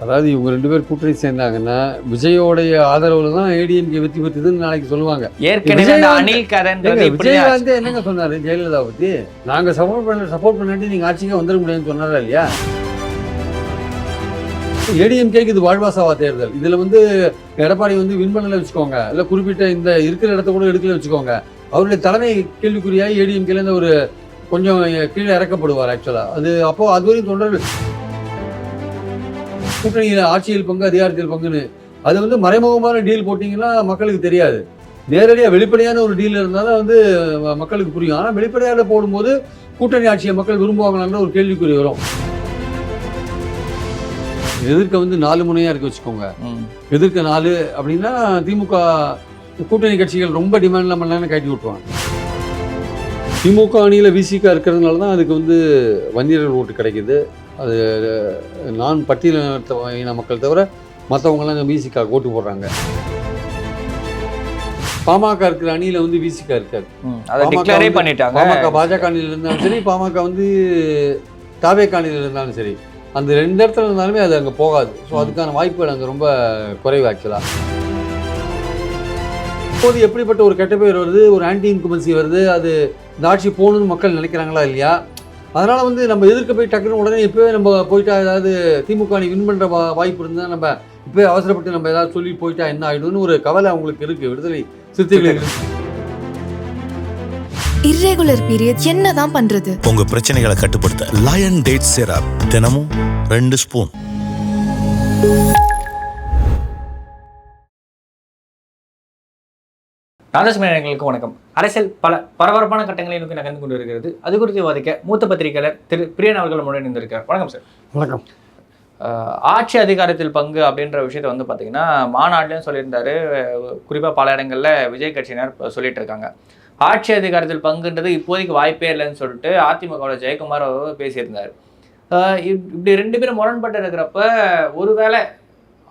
அதாவது இவங்க ரெண்டு பேர் கூட்டணி சேர்ந்தாங்கன்னா விஜயோடைய ஆதரவுல தான் ஏடிஎம்கே வெற்றி பெற்றதுன்னு நாளைக்கு சொல்லுவாங்க. ஏற்கனவே விஜய் வந்து- என்னங்க சொன்னாரு ஜெயலலிதா பத்தி? நாங்க சப்போர்ட் பண்ண சப்போர்ட் பண்ணாட்டி நீங்க ஆட்சிக்கு வந்துட முடியாதுன்னு சொன்னாரா இல்லையா? ஏடிஎம்கேக்கு இது வாழ்வாசாவா தேர்தல். இதுல வந்து எடப்பாடி வந்து வின் பண்ணல வச்சுக்கோங்க. இல்ல குறிப்பிட்ட இந்த இருக்கிற இடத்த கூட எடுக்கல வச்சுக்கோங்க. அவருடைய தலைமை கேள்விக்குறியாகி ஏடிஎம்கேல இருந்து ஒரு கொஞ்சம் கீழே இறக்கப்படுவார் ஆக்சுவலா அது அப்போ அதுவரையும் தொண்டர்கள் கூட்டணியில் ஆட்சியில் பங்கு அதிகாரத்தில் பங்குன்னு. அது வந்து மறைமுகமான டீல் போட்டிங்கன்னா மக்களுக்கு தெரியாது. நேரடியாக வெளிப்படையான ஒரு டீல் இருந்தாலும் வந்து மக்களுக்கு புரியும். ஆனால் வெளிப்படையாக போடும்போது கூட்டணி ஆட்சியை மக்கள் விரும்புவாங்களான்ற ஒரு கேள்விக்குறி வரும். எதிர்க்க வந்து நாலு முனையாக இருக்க வச்சுக்கோங்க. எதிர்க்க நாலு அப்படின்னா திமுக கூட்டணி கட்சிகள் ரொம்ப டிமாண்ட்லாம் பண்ணலான்னு கட்டி விட்டுருவாங்க. திமுக அணியில் விசிகா இருக்கிறதுனால தான் அதுக்கு வந்து வன்னியர்கள் ஓட்டு கிடைக்குது. அது நான் பட்டியலினத்த இன மக்கள் தவிர மற்றவங்கலாம் விசிகா ஓட்டு போடுறாங்க. பாமக இருக்கிற அணியில் வந்து விசிகா இருக்காது. பாமக பாஜக அணியில் இருந்தாலும் சரி பாமக வந்து தாவேக அணியில் இருந்தாலும் சரி அந்த ரெண்டு இடத்துல இருந்தாலுமே அது அங்கே போகாது. ஸோ அதுக்கான வாய்ப்புகள் அங்கே ரொம்ப குறைவு ஆக்சுவலாக இப்போது எப்படிப்பட்ட ஒரு கெட்ட பேர் வருது? ஒரு ஆன்டி இன்குமன்சி வருது? அது இந்த ஆட்சி போகணும்னு மக்கள் நினைக்கிறாங்களா இல்லையா? அதனால வந்து நம்ம எதிர்க்க போய் டக்குன்னு உடனே இப்போவே நம்ம போயிட்டா ஏதாவது திமுக அணி வின் பண்ணுற வா வாய்ப்பு இருந்தால் நம்ம இப்போவே அவசரப்பட்டு நம்ம ஏதாவது சொல்லி போயிட்டா என்ன ஆயிடும்னு ஒரு கவலை அவங்களுக்கு இருக்கு விடுதலை சிறுத்தைகளுக்கு இர்ரெகுலர் பீரியட் என்னதான் பண்றது? உங்க பிரச்சனைகளை கட்டுப்படுத்த லயன் டேட் சிரப் தினமும் ரெண்டு ஸ்பூன் ராஜஸ்மேனர்களுக்கு வணக்கம். அரசியல் பல பரபரப்பான கட்டங்களை நோக்கி நகர்ந்து கொண்டு இருக்கிறது அது குறித்து விவாதிக்க மூத்த பத்திரிகையாளர் திரு பிரியன் அவர்கள் நம்முடன் இருந்திருக்கார் வணக்கம் சார். வணக்கம். ஆட்சி அதிகாரத்தில் பங்கு அப்படின்ற விஷயத்த வந்து பார்த்தீங்கன்னா மாநாட்டிலையும் சொல்லியிருந்தாரு. குறிப்பாக பல இடங்களில் விஜய் கட்சியினர் சொல்லிட்டு இருக்காங்க ஆட்சி அதிகாரத்தில் பங்குன்றது இப்போதைக்கு வாய்ப்பே இல்லைன்னு சொல்லிட்டு அதிமுகவோட ஜெயக்குமார் பேசியிருந்தார். இப்படி ரெண்டு பேரும் முரண்பட்டு இருக்கிறப்ப ஒருவேளை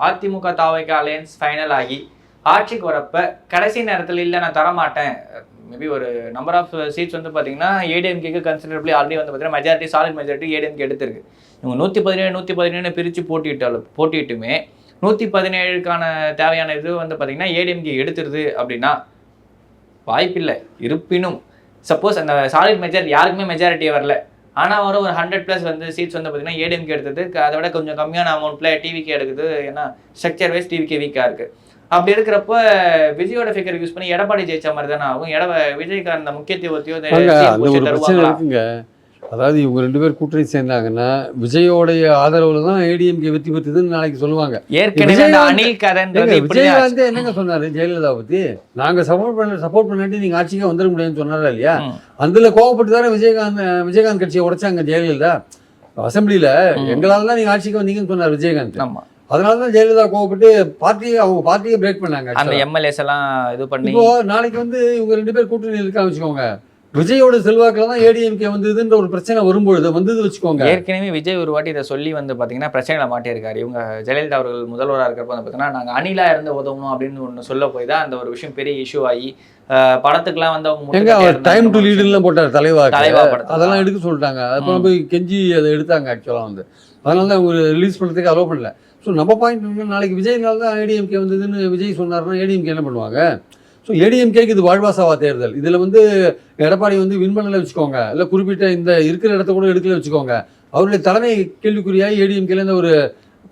அதிமுக தாவைக்கு அலையன்ஸ் ஃபைனல் ஆகி ஆட்சிக்கு வரப்ப கடைசி நேரத்தில் இல்லை நான் தரமாட்டேன். மேபி ஒரு நம்பர் ஆஃப் சீட்ஸ் வந்து பார்த்தீங்கன்னா ஏடிஎம்கேக்கு கன்சிடரபிளி ஆல்ரெடி வந்து பார்த்தீங்கன்னா மெஜாரிட்டி சாலிட் மெஜாரிட்டி ஏடிஎம்கே எடுத்திருக்கு. இவங்க நூற்றி பதினேழு நூற்றி பதினேழு பிரித்து போட்டிட்டாலும் போட்டிட்டுமே நூற்றி பதினேழுக்கான தேவையான இது வந்து பார்த்தீங்கன்னா ஏடிஎம்கே எடுத்துருது அப்படின்னா வாய்ப்பில்லை. இருப்பினும் சப்போஸ் அந்த சாலிட் மெஜாரிட்டி யாருக்குமே மெஜாரிட்டியே வரல. ஆனால் வரும் ஒரு ஹண்ட்ரட் ப்ளஸ் வந்து சீட்ஸ் வந்து பார்த்தீங்கன்னா ஏடிஎம்கே எடுத்தது அதை விட கொஞ்சம் கம்மியான அமௌண்ட்டில் டிவிக்கே எடுக்குது ஏன்னா ஸ்ட்ரக்சர் வைஸ் டிவிக்கே வீக்காக இருக்குது அப்படி இருக்கிறப்ப விஜயோட ஃபிகர் யூஸ் பண்ணி எடப்பாடி ஜெயிச்ச மாதிரி தானே ஆகும். எடப்ப விஜய்க்கு அந்த முக்கியத்துவத்தையோ? இருக்குங்க. அதாவது இவங்க ரெண்டு பேர் கூட்டணி சேர்ந்தாங்கன்னா விஜயோடைய ஆதரவுல தான் ஏடிஎம்கே வெற்றி பெற்றதுன்னு நாளைக்கு சொல்லுவாங்க. ஏற்கனவே அணில் கதைன்றது ஏங்க, இப்படி விஜய் வந்து என்னங்க சொன்னாரு ஜெயலலிதா பத்தி? நாங்க சப்போர்ட் பண்ண சப்போர்ட் பண்ணாட்டி நீங்க ஆட்சிக்கு வந்துட முடியாதுன்னு சொன்னாரா இல்லையா. அதுல கோவப்பட்டு தானே விஜயகாந்த் விஜயகாந்த் கட்சியை உடைச்சாங்க ஜெயலலிதா? அசம்பிளியில எங்களால தான் நீங்க ஆட்சிக்கு வந்தீங்கன்னு சொன்னார் விஜயகாந்த். ஆமா. அதனால தான் ஜெயலலிதா கோவப்பட்டு பார்ட்டியை அவங்க பார்ட்டியை பிரேக் பண்ணாங்க அந்த. எம்எல்ஏஸ் எல்லாம் இது பண்ணி இப்போ நாளைக்கு வந்து இவங்க ரெண்டு பேர் கூட்டணியில் இருக்காங்க வச்சுக்கோங்க. விஜயோட செல்வாக்குல தான் ஏடிஎம்கே வந்ததுன்ற ஒரு பிரச்சனை வரும்பொழுது வந்தது வச்சுக்கோங்க. ஏற்கனவே விஜய் ஒரு வாட்டி இதை சொல்லி வந்து பார்த்தீங்கன்னா பிரச்சனைகளை மாட்டியிருக்காரு. இவங்க ஜெயலலிதா அவர்கள் முதல்வராக இருக்கிறப்ப வந்து பார்த்தீங்கன்னா நாங்கள் அணிலா இருந்து உதவணும் அப்படின்னு ஒன்று சொல்ல போய் தான் அந்த ஒரு விஷயம் பெரிய இஷ்யூ ஆகி படத்துக்குலாம் வந்து அவங்க எங்க அவர் டைம் டு. லீடுலாம் போட்டார் தலைவா தலைவா படத்துல. அதெல்லாம் எடுக்க சொல்லிட்டாங்க. அப்புறம் போய் கெஞ்சி அதை எடுத்தாங்க ஆக்சுவலாக வந்து. அதனால தான் அவங்க ரிலீஸ் பண்ணுறதுக்கு அலோவ் பண்ணல. ஸோ நம்ம பாயிண்ட் என்ன நாளைக்கு விஜய்னால தான் ஏடிஎம்கே வந்ததுன்னு விஜய் சொன்னார்னா ஏடிஎம்கே என்ன பண்ணுவாங்க? ஸோ ஏடிஎம்கேக்கு இது வாழ்வாசாவா தேர்தல். இதில் வந்து எடப்பாடி வந்து வின் பண்ணல வச்சுக்கோங்க. இல்லை குறிப்பிட்ட இந்த இருக்கிற இடத்த கூட எடுக்கல வச்சுக்கோங்க. அவருடைய தலைமை கேள்விக்குறியாகி ஏடிஎம்கேலேருந்து ஒரு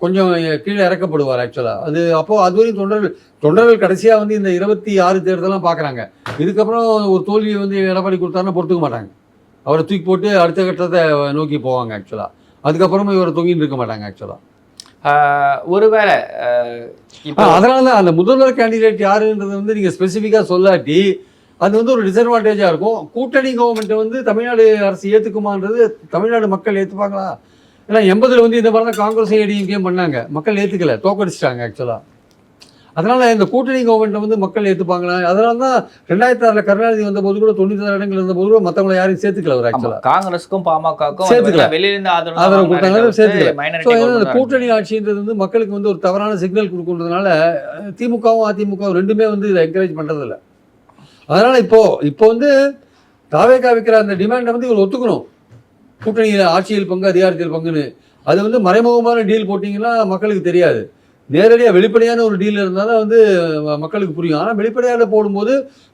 கொஞ்சம் கீழே இறக்கப்படுவார் ஆக்சுவலாக அது அப்போது அதுவரையும் தொண்டர்கள் தொண்டர்கள் கடைசியாக வந்து இந்த இருபத்தி ஆறு தேர்தலாம் பார்க்குறாங்க. இதுக்கப்புறம் ஒரு தோல்வியை வந்து எடப்பாடி கொடுத்தாருன்னா பொறுத்துக்க மாட்டாங்க. அவரை தூக்கி போட்டு அடுத்த கட்டத்தை நோக்கி போவாங்க ஆக்சுவலாக அதுக்கப்புறமா இவரை தொங்கின்னு இருக்க மாட்டாங்க ஆக்சுவலாக ஒருவேளை இப்போ அதனால தான் அந்த முதல்வர் கேண்டிடேட் யாருன்றது வந்து நீங்கள் ஸ்பெசிஃபிக்காக சொல்லாட்டி அது வந்து ஒரு டிஸ்அட்வான்டேஜாக இருக்கும். கூட்டணி கவர்மெண்ட்டை வந்து தமிழ்நாடு அரசு ஏற்றுக்குமான்றது தமிழ்நாடு மக்கள் ஏற்றுப்பாங்களா ஏன்னா எண்பதில் வந்து இந்த மாதிரி தான் காங்கிரஸ் ஏடிஎம்கே பண்ணாங்க. மக்கள் ஏற்றுக்கல தோக்கடிச்சிட்டாங்க ஆக்சுவலாக அதனால இந்த கூட்டணி கவர்மெண்ட்டை வந்து மக்கள் ஏற்றுப்பாங்களா அதனால தான் ரெண்டாயிரத்தி ஆறில் கருணாநிதி வந்த போது கூட தொண்ணூத்தி இடங்கள் இருந்த போது கூட மற்றவங்களை யாரையும் சேர்த்துக்கல அவர் ஆக்சுவலாக காங்கிரஸுக்கும் பாமகக்கும் சேர்த்துக்கல. வெளியில இருந்து ஆதரவு கொடுத்தாங்க, சேர்த்துக்கல. ஸோ இந்த கூட்டணி ஆட்சின்றது வந்து மக்களுக்கு வந்து ஒரு தவறான சிக்னல் கொடுக்குன்றதுனால திமுகவும் அதிமுகவும் ரெண்டுமே வந்து இதை என்கரேஜ் பண்றதில்ல. அதனால இப்போ இப்போ வந்து தாவேக்கா வைக்கிற அந்த டிமாண்டை வந்து இவர் ஒத்துக்கணும். கூட்டணியில் ஆட்சியில் பங்கு அதிகாரத்தில் பங்குன்னு. அது வந்து மறைமுகமான டீல் போட்டிங்கன்னா மக்களுக்கு தெரியாது. நேரடியாக வெளிப்படையான ஒரு டீல் இருந்தால் தான் வந்து மக்களுக்கு புரியும். ஆனால் வெளிப்படையாக போடும்போது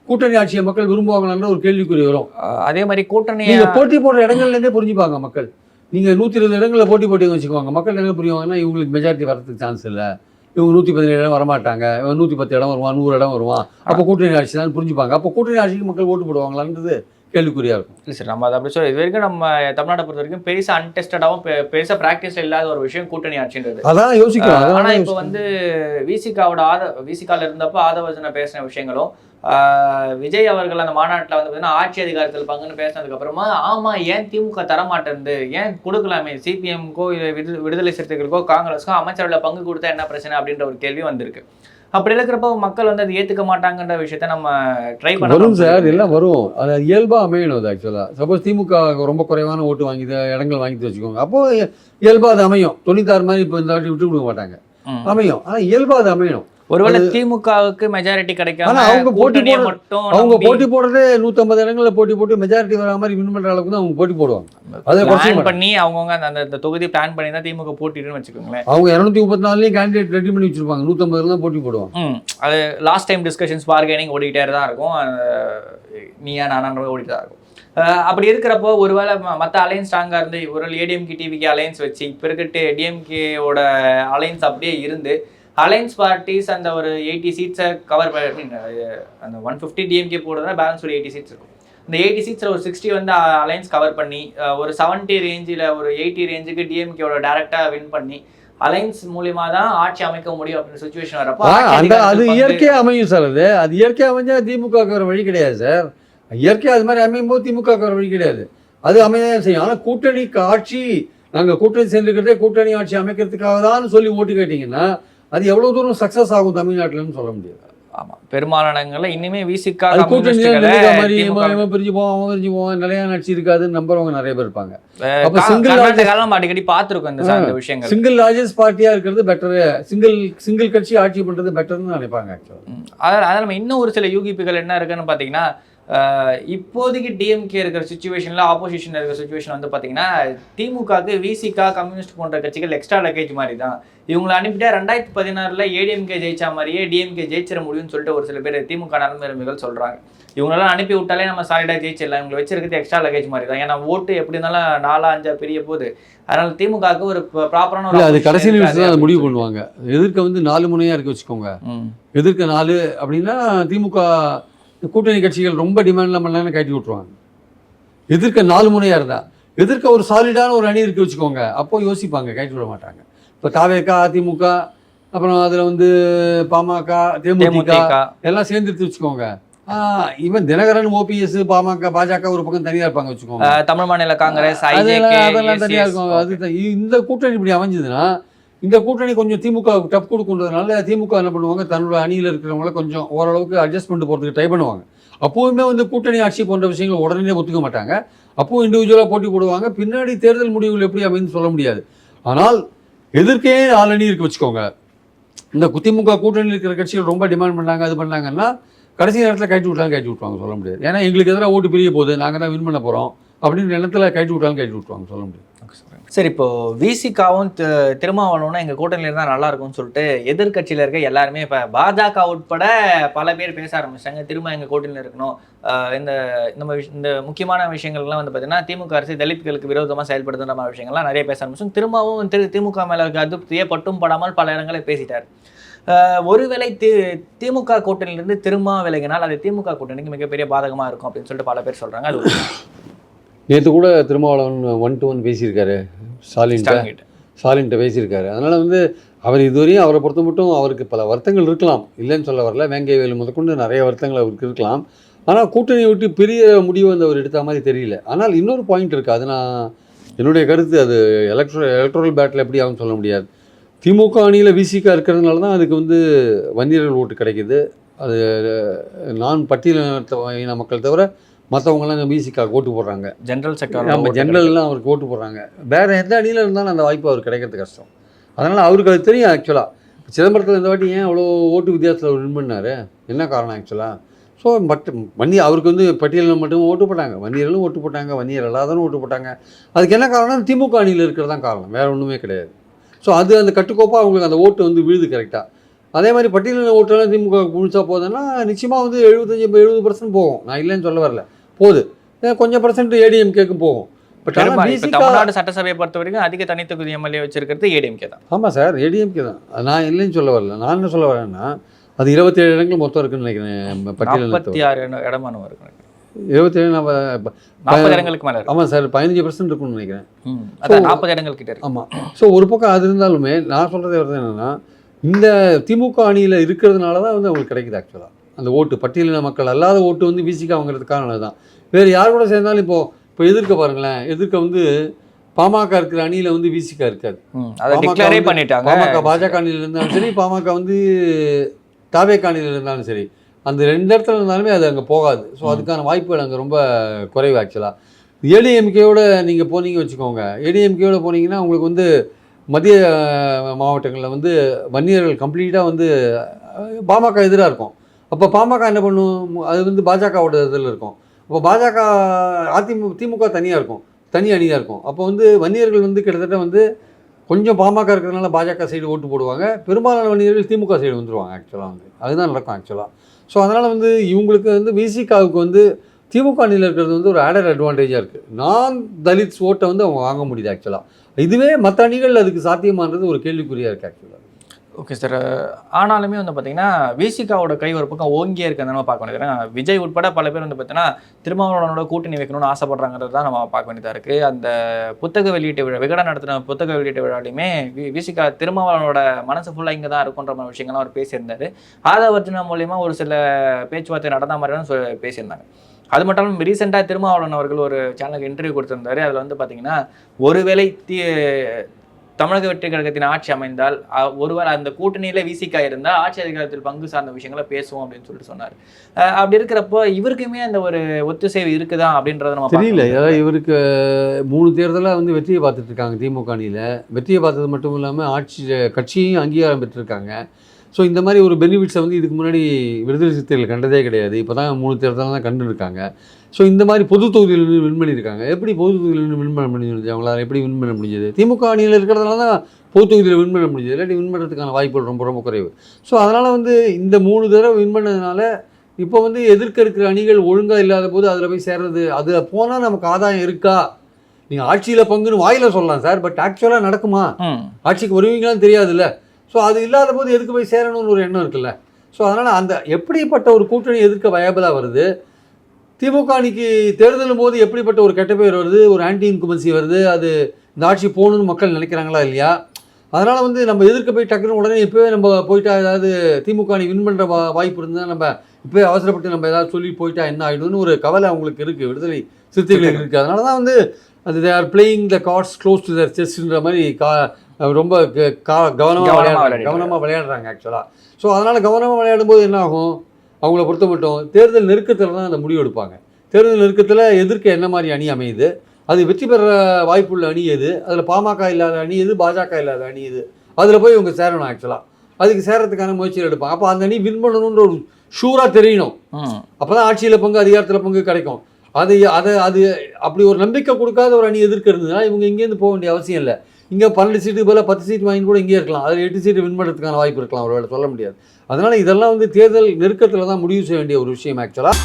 கூட்டணி ஆட்சியை மக்கள் விரும்புவாங்களான்ற ஒரு கேள்விக்குறி வரும். அதே மாதிரி கூட்டணி நீங்க போட்டி போடுற இடங்கள்லேருந்தே புரிஞ்சுப்பாங்க மக்கள். நீங்க நூற்றி இருபது இடங்களில் போட்டி போட்டிங்க வச்சுக்கோங்க. மக்கள் என்ன புரியுவாங்கன்னா இவங்களுக்கு மெஜாரிட்டி வரதுக்கு சான்ஸ் இல்லை. இவங்க நூற்றி பதினேழு இடம் வரமாட்டாங்க. இவன் நூற்றி பத்து இடம் வருவான் நூறு இடம் வருவான். அப்போ கூட்டணி ஆட்சி தான் புரிஞ்சுப்பாங்க. அப்போ கூட்டணி ஆட்சிக்கு மக்கள் ஓட்டு போடுவாங்களான்றது கேள்விக்குறியா இருக்கும். இல்லை சார் நம்ம அதை அப்படி சொல்ல இது வரைக்கும் நம்ம தமிழ்நாட்டை பொறுத்த வரைக்கும் பெருசாக அன்டெஸ்டடாகவும் பெருசாக ப்ராக்டிஸில் இல்லாத ஒரு விஷயம் கூட்டணி ஆட்சின்றது. அதான் யோசிக்கிறோம் ஆனா அதான் இப்போ வந்து விசிகாவோட ஆத விசிகால இருந்தப்போ ஆதவசன பேசின விஷயங்களும் விஜய் அவர்கள் அந்த மாநாட்டில் வந்து பார்த்தீங்கன்னா ஆட்சி அதிகாரத்தில் பங்குன்னு பேசினதுக்கு அப்புறமா ஆமா ஏன் திமுக தரமாட்டேன்து? ஏன் கொடுக்கலாமே? சிபிஎம்க்கோ விடுதலை சிறுத்தைகளுக்கோ காங்கிரஸ்க்கோ அமைச்சரவையில் பங்கு கொடுத்தா என்ன பிரச்சனை அப்படின்ற ஒரு கேள்வி வந்திருக்கு. அப்படி இருக்கிறப்போ மக்கள் வந்து அதை ஏத்துக்க மாட்டாங்கன்ற விஷயத்த நம்ம ட்ரை பண்ண வரும் சார் எல்லாம் வரும். அது இயல்பா அமையணும் அது ஆக்சுவலாக சப்போஸ் திமுக ரொம்ப குறைவான ஓட்டு வாங்கி இடங்கள் வாங்கி வச்சுக்கோங்க. அப்போ இயல்பா அது அமையும். தொண்ணூத்தாறு மாதிரி இப்போ இந்த வாட்டி விட்டு கொடுக்க மாட்டாங்க. அமையும். ஆனா இயல்பா அது அமையணும். ஒருவேளை திமுகவுக்கு மெஜாரிட்டி கிடைக்காம அவங்க போட்டி மட்டும் அவங்க போட்டி போடுறதே நூற்றம்பது இடங்கள்ல போட்டி போட்டு மெஜாரிட்டி வர மாதிரி வின் பண்ற அளவுக்கு தான் அவங்க போட்டி போடுவாங்க. அதை பிளான். பண்ணி அவங்கவுங்க அந்த அந்த- தொகுதி பிளான் பண்ணி தான் திமுக போட்டிடுன்னு வச்சுக்கோங்களேன். அவங்க இரநூத்தி முப்பத்தி நாலுலேயும் கேண்டிடேட் ரெடி பண்ணி வச்சிருப்பாங்க. நூற்றம்பதுல தான் போட்டி போடுவாங்க. அது லாஸ்ட் டைம் டிஸ்கஷன்ஸ் பார்கெனிங் ஓடிக்கிட்டே தான் இருக்கும். நீயா நானான்ற ஓடிட்டு தான் இருக்கும். அப்படி இருக்கிறப்போ ஒருவேளை மற்ற அலையன்ஸ் ஸ்ட்ராங்காக இருந்து ஒரு ஏடிஎம்கே டிவிக்கு அலையன்ஸ் வச்சு இப்போ இருக்க டிஎம்கேவோட அலையன்ஸ் அப்படியே இருந்து அலையன்ஸ் பார்ட்டிஸ் அந்த ஒரு எயிட்டி சீட்ஸை கவர் அந்த ஒன் ஃபிஃப்டி டிஎம்கே போடுறதா பேலன்ஸ் ஒரு எயிட்டி சீட்ஸ் இருக்கும். இந்த எயிட்டி சீட்ஸில் ஒரு சிக்ஸ்டி வந்து அலையன்ஸ் கவர் பண்ணி ஒரு செவன்ட்டி ரேஞ்சில் ஒரு எயிட்டி ரேஞ்சுக்கு டிஎம்கேவோட டேரெக்டாக வின் பண்ணி அலைன்ஸ் மூலியமா தான் ஆட்சி அமைக்க முடியும் அப்படின்ற சுச்சுவேஷன் வரப்போ அந்த அது அதிகாரத்துக்கு பங்கு- இயற்கையா அமையும் சார் அது. அது இயற்கையா அமைஞ்சா திமுக வர வழி கிடையாது சார் இயற்கையா அது மாதிரி அமையும் போது திமுக வர வழி கிடையாது. அது அமையதான் செய்யும். ஆனா கூட்டணிக்கு ஆட்சி நாங்க கூட்டணி சேர்ந்துக்கிறதே கூட்டணி ஆட்சி அமைக்கிறதுக்காக தான் சொல்லி ஓட்டு கேட்டீங்கன்னா அது எவ்வளவு தூரம் சக்சஸ் ஆகும் தமிழ்நாட்டுலன்னு சொல்ல முடியாது. ஆமா. பெரும்பாலான இடங்கள்ல இனிமே விசிகா அது கூட்டணி பிரிஞ்சு அவன் பிரிஞ்சு போவான் நிலையான ஆட்சி இருக்காதுன்னு நம்புறவங்க நிறைய பேர் இருப்பாங்க. அப்ப கா- single கர்நாடகால நம்ம அடிக்கடி பார்த்திருக்கோம் இந்த விஷயங்கள். சிங்கிள் லார்ஜஸ்ட் பார்ட்டியா இருக்கிறது பெட்டர் சிங்கிள் சிங்கிள் கட்சி ஆட்சி பண்றது பெட்டர்னு நினைப்பாங்க ஆக்சுவலாக அதான் நம்ம இன்னும் ஒரு சில யூகிப்புகள் என்ன இருக்குன்னு பார்த்தீங்கன்னா ஆஹ், இப்போதைக்கு டிஎம்கே இருக்கிற சுச்சுவேஷனில் ஆப்போசிஷன் இருக்கிற சுச்சுவேஷன் வந்து பார்த்தீங்கன்னா திமுகவுக்கு விசிகா கம்யூனிஸ்ட் போன்ற கட்சிகள் எக்ஸ்ட்ரா லக்கேஜ் மாதிரி தான் இவங்களை அனுப்பிட்டா ரெண்டாயிரத்தி பதினாறில் ஏடிஎம்கே ஜெயிச்சா மாதிரியே டிஎம்கே ஜெயிச்சிட முடியும்னு சொல்லிட்டு ஒரு சில பேர் திமுக நலம்பெருமைகள் சொல்கிறாங்க இவங்களெல்லாம் அனுப்பி விட்டாலே நம்ம சாலிடாக ஜெயிச்சிடலாம். இவங்களை வச்சிருக்கிறது எக்ஸ்ட்ரா லக்கேஜ் மாதிரி தான் ஏன்னா ஓட்டு எப்படி இருந்தாலும் நாலா அஞ்சா பெரிய போகுது. அதனால திமுகவுக்கு ஒரு ப்ராப்பரான இல்ல அது கடைசி நிமிஷம் தான் அதை முடிவு பண்ணுவாங்க. எதிர்க்க வந்து நாலு முனையா இருக்கு வச்சுக்கோங்க. எதிர்க்க நாலு அப்படின்னா திமுக கூட்டணி கட்சிகள் ரொம்ப டிமாண்ட்லாம் பண்ணலாம்னு கட்டி விட்டுருவாங்க. எதிர்க்க நாலு முனையா இருந்தா எதிர்க்க ஒரு சாலிடான ஒரு அணி இருக்கு வச்சுக்கோங்க அப்போ யோசிப்பாங்க கட்டி விட மாட்டாங்க. இப்போ தாவேக்கா அதிமுக அப்புறம் அதில் வந்து பாமக தேமுதிக எல்லாம் சேர்ந்துட்டு வச்சுக்கோங்க. ஈவன் தினகரன் ஓபிஎஸ் பாமக பாஜக ஒரு பக்கம் தனியா இருப்பாங்க வச்சுக்கோங்க. தமிழ் மாநில காங்கிரஸ் அதெல்லாம் ஐஜேகே அதெல்லாம் தனியா இருக்கும். அது இந்த கூட்டணி இப்படி அமைஞ்சதுன்னா இந்த கூட்டணி கொஞ்சம் திமுக டப் கொடுக்குன்றதுனால திமுக என்ன பண்ணுவாங்க? தன்னோட அணியில் இருக்கிறவங்கள கொஞ்சம் ஓரளவுக்கு அட்ஜஸ்ட் பண்ணிட்டு போகிறதுக்கு ட்ரை பண்ணுவாங்க. அப்போவுமே வந்து கூட்டணி ஆட்சி போன்ற விஷயங்கள் உடனே ஒத்துக்க மாட்டாங்க. அப்போ இண்டிவிஜுவலாக போட்டி போடுவாங்க. பின்னாடி தேர்தல் முடிவுகள் எப்படி அமைன்னு சொல்ல முடியாது. ஆனால் எதிர்க்கே ஆளணி அணி இருக்கு வச்சுக்கோங்க. இந்த திமுக கூட்டணியில் இருக்கிற கட்சிகள் ரொம்ப டிமாண்ட் பண்ணாங்க அது பண்ணாங்கன்னா கடைசி நேரத்தில் கட்டி விட்டாலும் கட்டி விட்டுவாங்க சொல்ல முடியாது. ஏன்னா எங்களுக்கு எதிராக ஓட்டு பிரிய போகுது நாங்கள் தான் வின் பண்ண போகிறோம் அப்படின்னு எண்ணத்தில் கட்டி விட்டாலும் கட்டி விட்டுவாங்க சொல்ல முடியாது. சரி இப்போ விசிகாவும் திருமாவளவனும் எங்க கூட்டணியில இருந்தா நல்லா இருக்கும்னு சொல்லிட்டு எதிர்க்கட்சியில இருக்க எல்லாருமே இப்ப பாஜக உட்பட பல பேர் பேச ஆரம்பிச்சாங்க திரும்ப எங்க கூட்டணியில இருக்கணும். இந்த இந்த இந்த முக்கியமான விஷயங்கள்லாம் வந்து பார்த்தீங்கன்னா திமுக அரசு தலித்களுக்கு விரோதமா செயல்படுத்துற மாதிரி விஷயங்கள்லாம் நிறைய பேச ஆரம்பிச்சோம் திரும்பவும் திரு திமுக மேல இருக்க அதிருப்தியை பட்டும் படாமல் பல இடங்களில் பேசிட்டார். ஒருவேளை தி திமுக கூட்டணியிலிருந்து திரும்ப விலகினால் அது திமுக கூட்டணிக்கு மிகப்பெரிய பாதகமாக இருக்கும் அப்படின்னு சொல்லிட்டு பல பேர் சொல்கிறாங்க அது நேற்று கூட திருமாவளவன் ஒன் டு ஒன் பேசியிருக்காரு. ஸ்டாலின் கிட்ட. ஸ்டாலின்கிட்ட பேசியிருக்காரு. அதனால் வந்து அவர் இதுவரையும் அவரை பொறுத்த மட்டும் அவருக்கு பல வருத்தங்கள் இருக்கலாம். இல்லைன்னு சொல்ல வரல. வேங்கை வேலு முதற்கொண்டு நிறைய வருத்தங்கள் அவருக்கு இருக்கலாம். ஆனால் கூட்டணியை விட்டு பெரிய முடிவு வந்து அவர் எடுத்த மாதிரி தெரியல. ஆனால் இன்னொரு பாயிண்ட் இருக்குது அது நான் என்னுடைய கருத்து. அது எலக்ட்ரோ எலக்ட்ரல் பேட்டில் எப்படி ஆகும்னு சொல்ல முடியாது. திமுக அணியில் விசிகா இருக்கிறதுனால தான் அதுக்கு வந்து வன்னியர்கள் ஓட்டு கிடைக்குது. அது நான் பட்டியலின மக்கள் தவிர மற்றவங்களாம் விசிகா ஓட்டு போடுறாங்க. ஜெனரல் செக்டர் நம்ம ஜென்ரல்லாம் அவருக்கு ஓட்டு போடுறாங்க. வேற எந்த அணியில் இருந்தாலும் அந்த வாய்ப்பு அவருக்கு கிடைக்கிறது கஷ்டம். அதனால் அவருக்கு அது தெரியும் ஆக்சுவலாக சிதம்பரத்தில் இந்த வாட்டி ஏன் அவ்வளோ ஓட்டு வித்தியாசத்தில் அவர் வின் பண்ணாரு? என்ன காரணம் ஆக்சுவலாக ஸோ பட் வன்னி அவருக்கு வந்து பட்டியலில் மட்டும் ஓட்டு போட்டாங்க. வன்னியர்களும் ஓட்டு போட்டாங்க வன்னியர் எல்லாரும் ஓட்டு போட்டாங்க. அதுக்கு என்ன காரணம் திமுக அணியில் இருக்கிறது தான் காரணம். வேற ஒன்றுமே கிடையாது. ஸோ அது அந்த கட்டுக்கோப்பாக அவங்களுக்கு அந்த ஓட்டு வந்து விழுது கரெக்டாக அதே மாதிரி பட்டியலில் ஓட்டெல்லாம் திமுக முழுசா போகுதுன்னா நிச்சயமாக வந்து எழுபத்தஞ்சி எழுபது பர்சன்ட் போகும். நான் இல்லைன்னு சொல்ல வரல. போகுது. கொஞ்சம் பர்சன்ட் ஏடிஎம்கேக்கும் போகும். பட் தமிழ்நாடு சட்டசபையை பொறுத்த வரைக்கும் அதிக தனித்தொகுதி எம்எல்ஏ வச்சிருக்கிறது ஏடிஎம்கே தான். ஆமாம் சார் ஏடிஎம்கே தான். நான் இல்லைன்னு சொல்ல வரல. நான் என்ன சொல்ல வரேன்னா அது இருபத்தேழு இடங்கள் மொத்தம் இருக்குன்னு நினைக்கிறேன் பட்டியலில் ஆறு இடமான இருக்கு இருபத்தேழு நம்ம நாற்பது இடங்களுக்கு மேல ஆமாம் சார் பதினஞ்சு பர்சன்ட் இருக்கும்னு நினைக்கிறேன். அதான் நாற்பது இடங்கள் கிட்ட ஆமாம் ஸோ ஒரு பக்கம் அது இருந்தாலுமே நான் சொல்கிறது என்னென்னா இந்த திமுக அணியில் இருக்கிறதுனால தான் வந்து அவங்களுக்கு கிடைக்குது ஆக்சுவலாக அந்த ஓட்டு. பட்டியலின மக்கள் அல்லாத ஓட்டு வந்து விசிக்கு வாங்குறதுக்கு காரணம் அதுதான் வேறு யார் கூட சேர்ந்தாலும் இப்போ இப்போ எதிர்க்க பாருங்களேன். எதிர்க்க வந்து பாமக இருக்கிற அணியில் வந்து விசிகா இருக்காது. பாமக பண்ணிட்டாங்க. பாஜக அணியில் இருந்தாலும் சரி பாமக வந்து தாவேக அணியில் இருந்தாலும் சரி. அந்த ரெண்டு இடத்துல இருந்தாலுமே அது அங்கே போகாது. ஸோ அதுக்கான வாய்ப்புகள் அங்கே ரொம்ப குறைவு ஆக்சுவலாக ஏடிஎம்கேயோட நீங்கள் போனீங்க வச்சுக்கோங்க. ஏடிஎம்கேயோட போனீங்கன்னா உங்களுக்கு வந்து மத்திய மாவட்டங்களில் வந்து வன்னியர்கள் கம்ப்ளீட்டாக வந்து பாமக எதிராக இருக்கும். அப்போ பாமக என்ன பண்ணும்? அது வந்து பாஜகவோட இதில் இருக்கும். அப்போ பாஜக அதிமுக திமுக தனியாக இருக்கும். தனி அணியாக இருக்கும். அப்போ வந்து வன்னியர்கள் வந்து கிட்டத்தட்ட வந்து கொஞ்சம் பாமக இருக்கிறதுனால பாஜக சைடு ஓட்டு போடுவாங்க. பெரும்பாலான வன்னியர்கள் திமுக சைடு வந்துடுவாங்க ஆக்சுவலாக வந்து. அதுதான் நடக்கும் ஆக்சுவலாக ஸோ அதனால் வந்து இவங்களுக்கு வந்து விசிகாவுக்கு வந்து திமுக அணியில் இருக்கிறது வந்து ஒரு ஆடட் அட்வான்டேஜாக இருக்குது நான் தலித்ஸ் ஓட்டை வந்து அவங்க வாங்க முடியுது ஆக்சுவலாக இதுவே மற்ற அணிகள் அதுக்கு சாத்தியமானது ஒரு கேள்விக்குறியாக இருக்குது ஆக்சுவலாக ஓகே சார். ஆனாலுமே வந்து பார்த்தீங்கன்னா விசிகாவோட கை ஒரு பக்கம் ஓங்கியே இருக்கிறத நம்ம பார்க்க வேண்டியது. ஏன்னா விஜய் உட்பட பல பேர் வந்து பார்த்தீங்கன்னா திருமாவளவனோட கூட்டணி வைக்கணும்னு ஆசைப்படுறாங்கிறது தான் நம்ம பார்க்க வேண்டியதாக இருக்குது அந்த புத்தக வெளியீட்டு விழா விகடன் நடத்தின புத்தக வெளியீட்டு விழாலையுமே வி விசிகா திருமாவளவனோட மனசு ஃபுல்லாக இங்கே தான் இருக்குன்ற மாதிரி விஷயங்கள்லாம் அவர் பேசியிருந்தார். ஆதவர்ஜுனா மூலியமாக ஒரு சில பேச்சுவார்த்தை நடந்த மாதிரி தான் பேசியிருந்தாங்க. அது மட்டும் இல்லாமல் ரீசெண்டாக திருமாவளவன் அவர்கள் ஒரு சேனலுக்கு இன்டர்வியூ கொடுத்துருந்தாரு. அதில் வந்து பார்த்தீங்கன்னா ஒருவேளை தீ தமிழக வெற்றி கழகத்தின் ஆட்சி அமைந்தால் ஒருவர் அந்த கூட்டணியில விசிகா இருந்தால் ஆட்சி அதிகாரத்தில் பங்கு சார்ந்த விஷயங்களை பேசுவோம் அப்படின்னு சொல்லிட்டு சொன்னார். அஹ் அப்படி இருக்கிறப்போ இவருக்குமே அந்த ஒரு ஒத்துசேவு இருக்குதா அப்படின்றத நம்ம தெரியல. இவருக்கு மூணு தேர்தலாக வந்து வெற்றியை பார்த்துட்டு இருக்காங்க திமுக அணியில். வெற்றியை பார்த்தது மட்டும் இல்லாமல் ஆட்சி கட்சியும் அங்கீகாரம் பெற்றிருக்காங்க. ஸோ இந்த மாதிரி ஒரு பெனிஃபிட்ஸை வந்து இதுக்கு முன்னாடி விடுதலை சிறுத்தைகள் கண்டதே கிடையாது. இப்போ தான் மூணு தேர்தலாக தான் கண்டு இருக்காங்க. ஸோ இந்த மாதிரி பொது தொகுதியில் நின்று வின் பண்ணியிருக்காங்க. எப்படி பொது தொகுதியில் நின்று வின் பண்ண முடிஞ்சது? அவங்களால எப்படி வின் பண்ண முடிஞ்சது? திமுக அணியில் இருக்கிறதுனால தான் பொது தொகுதியில் வின் பண்ண முடிஞ்சது. இல்லாட்டி வின் பண்ணுறதுக்கான வாய்ப்புகள் ரொம்ப ரொம்ப குறைவு. ஸோ அதனால் வந்து இந்த மூணு தடவை வின் பண்ணதுனால இப்போ வந்து எதிர்க்க இருக்கிற அணிகள் ஒழுங்காக இல்லாத போது அதில் போய் சேர்றது அதில் போனால் நமக்கு ஆதாயம் இருக்கா? நீங்கள் ஆட்சியில் பங்குன்னு வாயில சொல்லலாம் சார். பட் ஆக்சுவலாக நடக்குமா? ஆட்சிக்கு வருவீங்களான்னு தெரியாதுல்ல. ஸோ அது இல்லாத போது எதுக்கு போய் சேரணும்னு ஒரு எண்ணம் இருக்குல்ல. ஸோ அதனால் அந்த எப்படிப்பட்ட ஒரு கூட்டணி எதிர்க்க வயபிளாக வருது திமுக அணிக்கு தேர்தலும் போது எப்படிப்பட்ட ஒரு கெட்ட பேர் வருது ஒரு ஆன்டி இன்குமன்சி வருது அது இந்த ஆட்சி போகணும்னு மக்கள் நினைக்கிறாங்களா இல்லையா? அதனால் வந்து நம்ம எதிர்க்க போய் டக்குன்னு உடனே இப்போவே நம்ம போயிட்டா ஏதாவது திமுக அணி வின் பண்ணுற வா வாய்ப்பு இருந்தால் நம்ம இப்போவே அவசரப்பட்டு நம்ம ஏதாவது சொல்லி போயிட்டா என்ன ஆகிடும்னு ஒரு கவலை அவங்களுக்கு இருக்குது விடுதலை சிறுத்தைகளுக்கு இருக்குது அதனால தான் வந்து அது they are playing the cards close to their செஸ்ன்ற மாதிரி கா ரொம்ப க- கா- கவனமா கவனமா விளையாடுறாங்க. விளையாடிட்டு கவனமாக விளையாடுறாங்க ஆக்சுவலாக ஸோ அதனால் கவனமாக விளையாடும் போது என்ன ஆகும் அவங்கள பொறுத்த மட்டும் தேர்தல் நெருக்கத்தில் தான் அந்த முடிவு எடுப்பாங்க. தேர்தல் நெருக்கத்தில் எதிர்க்க என்ன மாதிரி அணி அமையுது? அது வெற்றி பெற வாய்ப்புள்ள அணி எது? அதில் பாமக இல்லாத அணி எது? பாஜக இல்லாத அணி எது? அதில் போய் இவங்க சேரணும் ஆக்சுவலாக அதுக்கு சேரத்துக்கான முயற்சிகள் எடுப்பாங்க. அப்போ அந்த அணி வின் பண்ணணுன்ற ஒரு ஷூராக தெரியணும். அப்போ தான் ஆட்சியில் பங்கு அதிகாரத்தில் பங்கு கிடைக்கும். அது அதை அது அப்படி ஒரு நம்பிக்கை கொடுக்காத ஒரு அணி எதிர்க்க இருந்ததுன்னா இவங்க இங்கேருந்து போக வேண்டிய அவசியம் இல்லை. இங்கே பன்னெண்டு சீட்டுக்கு பதிலாக பத்து சீட் வாங்கி கூட இங்கே இருக்கலாம். அதில் எட்டு சீட்டு வின் பண்ணுறதுக்கான வாய்ப்பு இருக்கலாம். ஒருவேளை சொல்ல முடியாது. அதனால் இதெல்லாம் வந்து தேர்தல் நெருக்கத்தில் தான் முடிவு செய்ய வேண்டிய ஒரு விஷயம் ஆக்சுவலாக